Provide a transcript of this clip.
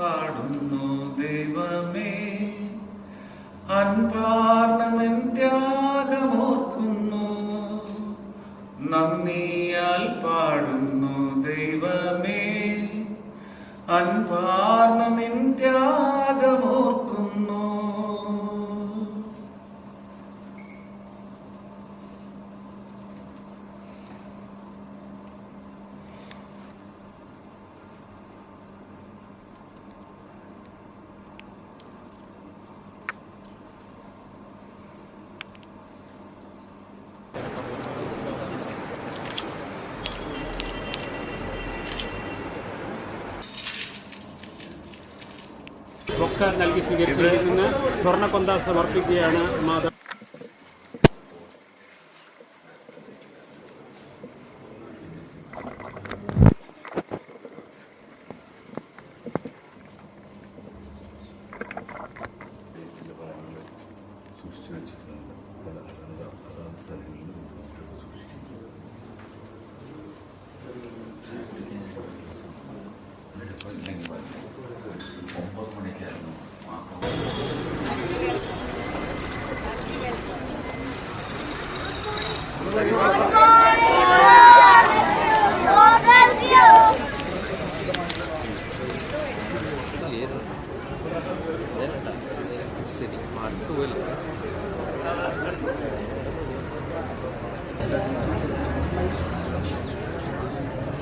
പാടുന്നു ദൈവമേ. അൻപാർന്ന നിൻ ത്യാഗമോർക്കുന്നു നന്ദിയാൽ പാടുന്നു ദൈവമേ. അൻപാർന്ന ത്യാഗമോർക്കുന്നു ഒക്കെ നൽകി സ്വർണക്കൊന്ത സമർപ്പിക്കുകയാണ് മാതാ ഇപ്പോൾ ഇല്ലെങ്കിൽ വരണം. ഒമ്പത് മണിക്കായിരുന്നു. ശരി അടുത്ത് പോയില്ല